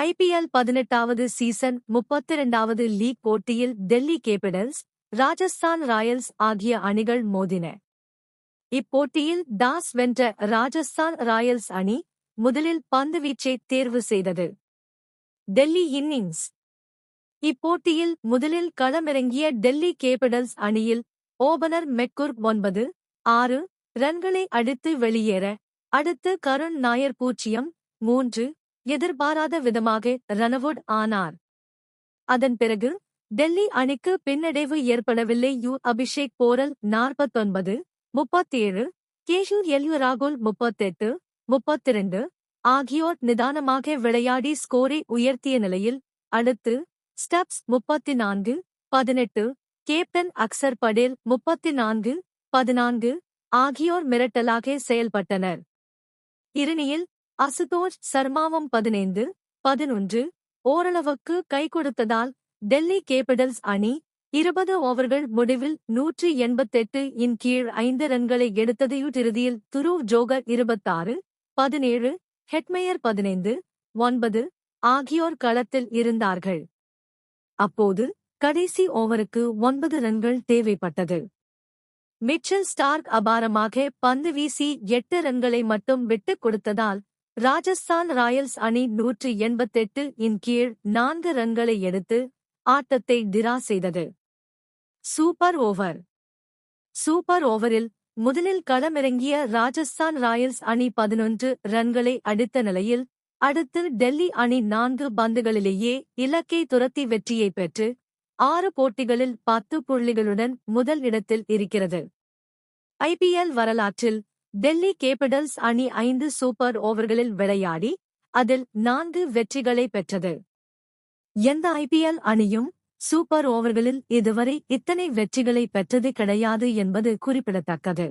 IPL பதினெட்டாவது season முப்பத்திரண்டாவது league போட்டியில் Delhi capitals Rajasthan Royals ஆகிய அணிகள் மோதின. இப்போட்டியில் டாஸ் வென்ற ராஜஸ்தான் ராயல்ஸ் அணி முதலில் பந்துவீச்சை தேர்வு செய்தது. டெல்லி இன்னிங்ஸ். இப்போட்டியில் முதலில் களமிறங்கிய டெல்லி கேபிடல்ஸ் அணியில் ஓபனர் மெக்குர் ஒன்பது ஆறு ரன்களை அடித்து வெளியேற அடுத்து கருண் நாயர் பூஜ்ஜியம் மூன்று எதிர்பாராத விதமாக ரனவுட் ஆனார். அதன் பிறகு டெல்லி அணிக்கு பின்னடைவு ஏற்படவில்லை. யு. அபிஷேக் போரல் நாற்பத்தொன்பது முப்பத்தேழு கேஷு எல்யு ராகுல் முப்பத்தெட்டு முப்பத்திரண்டு ஆகியோர் நிதானமாக விளையாடி ஸ்கோரை உயர்த்திய நிலையில் அடுத்து ஸ்டப்ஸ் முப்பத்தி நான்கு பதினெட்டு கேப்டன் அக்சர் படேல் முப்பத்தி நான்கு பதினான்கு ஆகியோர் மிரட்டலாக செயல்பட்டனர். இறுதியில் அசுதோஷ் சர்மாவும் பதினைந்து பதினொன்று ஓரளவுக்கு கை கொடுத்ததால் டெல்லி கேபிடல்ஸ் அணி இருபது ஓவர்கள் முடிவில் நூற்றி எண்பத்தெட்டு இன் கீழ் ஐந்து ரன்களை எடுத்ததையுட்டிறுதியில் இறுதியில் துருவ் ஜோகர் இருபத்தாறு பதினேழு ஹெட்மேயர் பதினைந்து ஒன்பது ஆகியோர் களத்தில் இருந்தார்கள். அப்போது கடைசி ஓவருக்கு ஒன்பது ரன்கள் தேவைப்பட்டது. மிச்சல் ஸ்டார்க் அபாரமாக பந்து வீசி எட்டு ரன்களை மட்டும் விட்டுக் கொடுத்ததால் ராஜஸ்தான் ராயல்ஸ் அணி நூற்று எண்பத்தெட்டு இன் கீழ் நான்கு ரன்களை எடுத்து ஆட்டத்தை டிரா செய்தது. Super over. சூப்பர் ஓவரில் முதலில் களமிறங்கிய ராஜஸ்தான் ராயல்ஸ் அணி பதினொன்று ரன்களை அடித்த நிலையில் அடுத்து டெல்லி அணி நான்கு பந்துகளிலேயே இலக்கை துரத்தி வெற்றியை பெற்று ஆறு போட்டிகளில் பத்து புள்ளிகளுடன் முதல் இடத்தில் இருக்கிறது. ஐபிஎல் வரலாற்றில் டெல்லி கேபிடல்ஸ் அணி ஐந்து சூப்பர் ஓவர்களில் விளையாடி அதில் நான்கு வெற்றிகளை பெற்றது. எந்த ஐபிஎல் அணியும் சூப்பர் ஓவர்களில் இதுவரை இத்தனை வெற்றிகளை பெற்றது கிடையாது என்பது குறிப்பிடத்தக்கது.